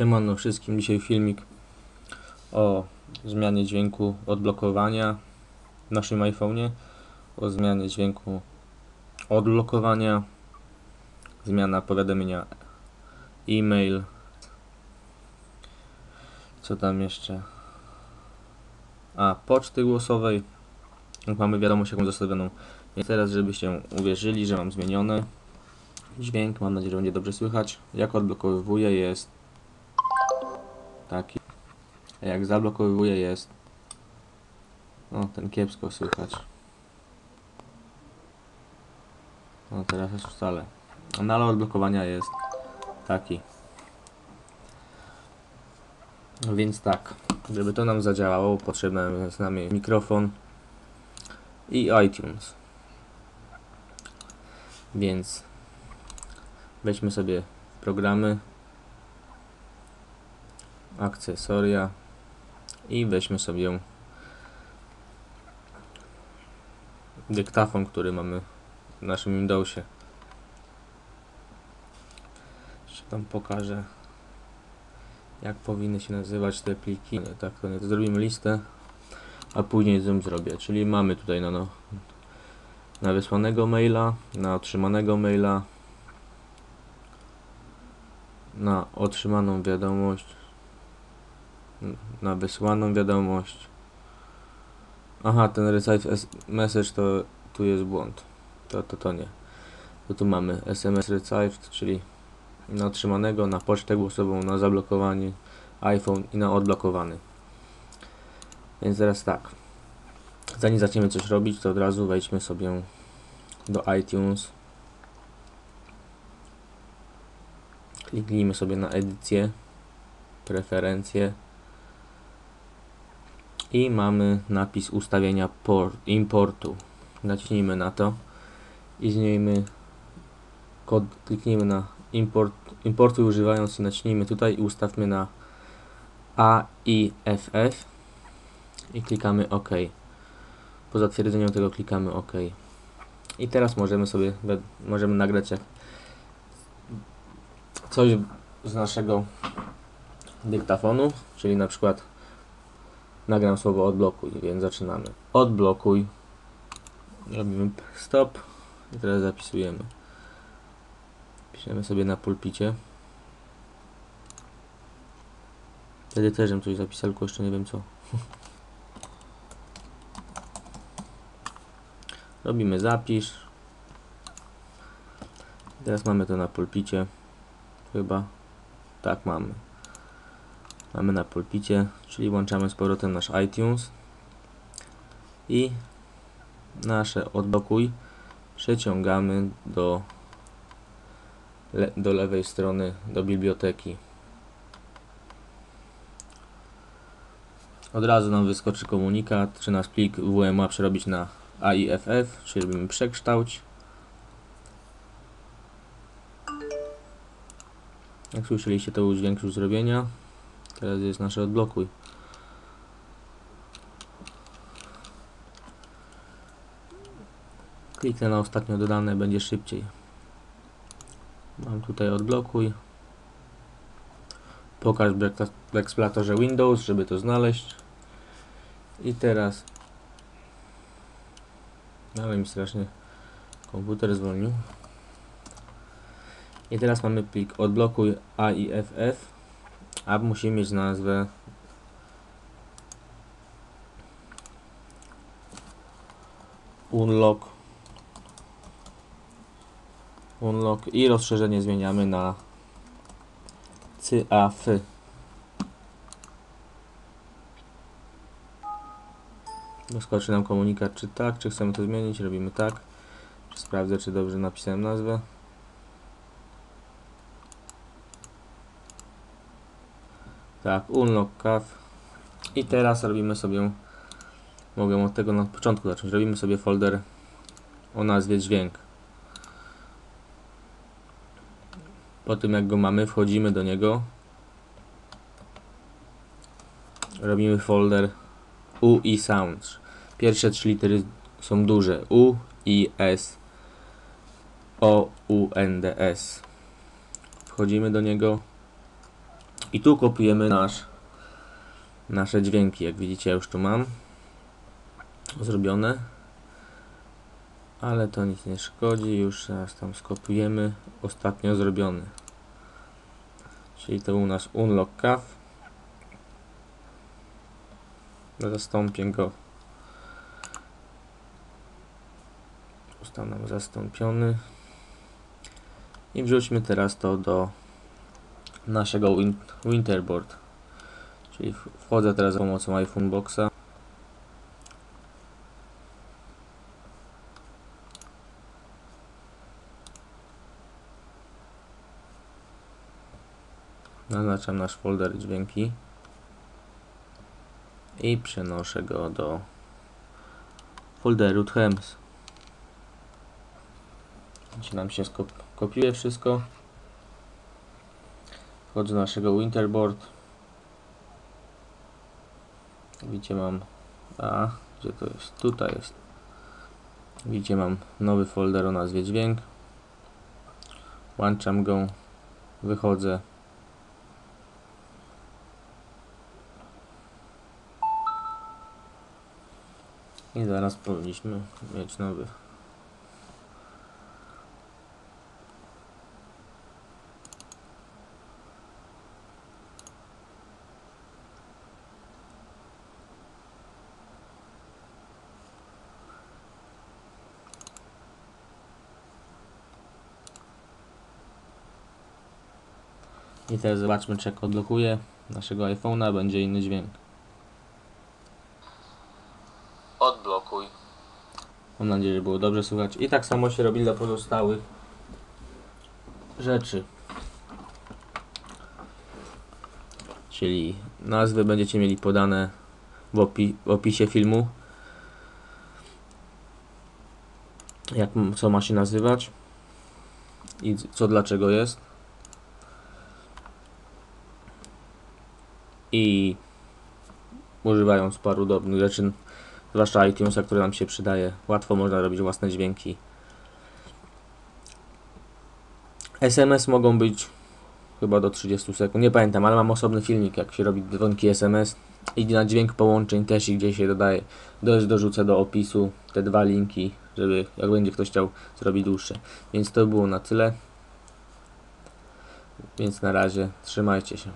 Siemano wszystkim, dzisiaj filmik o zmianie dźwięku odblokowania w naszym iPhone'ie, o zmianie dźwięku odblokowania, zmiana powiadomienia e-mail, co tam jeszcze, a poczty głosowej, mamy wiadomość jaką zostawioną, więc teraz żebyście uwierzyli, że mam zmienione dźwięk, mam nadzieję, że będzie dobrze słychać, jak odblokowywuję jest taki. A jak zablokowuje jest. No, ten kiepsko słychać. No, teraz już wcale. Anal odblokowania jest taki. No więc tak, żeby to nam zadziałało, potrzebny jest nam mikrofon i iTunes. Więc weźmy sobie programy akcesoria i weźmy sobie dyktafon, który mamy w naszym Windowsie. Jeszcze tam pokażę jak powinny się nazywać te pliki. Nie, tak to nie, zrobimy listę, a później zoom zrobię. Czyli mamy tutaj no, no, na wysłanego maila, na otrzymanego maila, na otrzymaną wiadomość, na wysłaną wiadomość. Aha, ten receive message to tu jest błąd. To, to, to nie. To tu mamy SMS received, czyli na otrzymanego, na pocztę głosową, na zablokowany iPhone i na odblokowany. Więc teraz tak. Zanim zaczniemy coś robić, to od razu wejdźmy sobie do iTunes. Kliknijmy sobie na edycję, preferencje i mamy napis ustawienia port, importu. Naciśnijmy na to i zmieńmy kod, kliknijmy na import, importu używając i naciśnijmy tutaj i ustawmy na AIFF i klikamy OK. Po zatwierdzeniu tego klikamy OK. I teraz możemy sobie możemy nagrać jak coś z naszego dyktafonu, czyli na przykład nagram słowo odblokuj, więc zaczynamy. Odblokuj. Robimy stop i teraz zapisujemy. Piszemy sobie na pulpicie. Wtedy też coś zapisał, tylko jeszcze nie wiem co. Robimy zapisz. Teraz mamy to na pulpicie. Chyba. Tak mamy mamy na pulpicie, czyli włączamy z powrotem nasz iTunes i nasze odblokuj przeciągamy do, le, do lewej strony do biblioteki. Od razu nam wyskoczy komunikat, czy nasz plik WMA przerobić na AIFF, czyli robimy przekształć. Jak słyszeliście, to był dźwięk już zrobienia. Teraz jest nasze odblokuj. Kliknę na ostatnio dodane, będzie szybciej. Mam tutaj odblokuj. Pokaż w eksploratorze Windows, żeby to znaleźć. I teraz ale mi strasznie komputer zwolnił. I teraz mamy plik odblokuj AIFF App musi mieć nazwę. Unlock. Unlock. I rozszerzenie zmieniamy na CAF Wyskoczy nam komunikat czy tak, czy chcemy to zmienić, robimy tak. Sprawdzę czy dobrze napisałem nazwę Tak, unlock. I teraz robimy sobie, mogę od tego na początku zacząć, robimy sobie folder o nazwie dźwięk. Po tym jak go mamy, wchodzimy do niego. Robimy folder U i Sounds. Pierwsze trzy litery są duże. U, I, S, O, U, N, D, S. Wchodzimy do niego I tu kopiujemy nasz, nasze dźwięki. Jak widzicie, ja już tu mam zrobione. Ale to nic nie szkodzi, już raz tam skopiujemy. Ostatnio zrobiony. Czyli to był nasz unlock cav. Zastąpię go. Został nam zastąpiony. I wrzućmy teraz to do naszego win Winterboard. Czyli wchodzę teraz za pomocą iPhone Boxa. Zaznaczam nasz folder dźwięki i przenoszę go do folderu Thames. Gdzie nam się skop kopiuje wszystko. Wchodzę do naszego Winterboard. Widzicie mam a gdzie to jest? Tutaj jest. Widzicie mam nowy folder o nazwie dźwięk. Włączam go. Wychodzę. I zaraz powinniśmy mieć nowy. I teraz zobaczmy, czy jak odblokuję naszego iPhone'a, będzie inny dźwięk. Odblokuj. Mam nadzieję, że było dobrze słychać. I tak samo się robi dla pozostałych rzeczy. Czyli nazwy będziecie mieli podane w, opi w opisie filmu. Jak, co ma się nazywać i co dlaczego jest. I używając paru dobrych rzeczy, zwłaszcza iTunesa, który nam się przydaje. Łatwo można robić własne dźwięki. SMS mogą być chyba do 30 sekund, nie pamiętam, ale mam osobny filmik, jak się robi dzwonki SMS. I na dźwięk połączeń też i gdzieś się dodaje. Dość dorzucę do opisu te dwa linki, żeby jak będzie ktoś chciał zrobić dłuższe. Więc to było na tyle. Więc na razie trzymajcie się.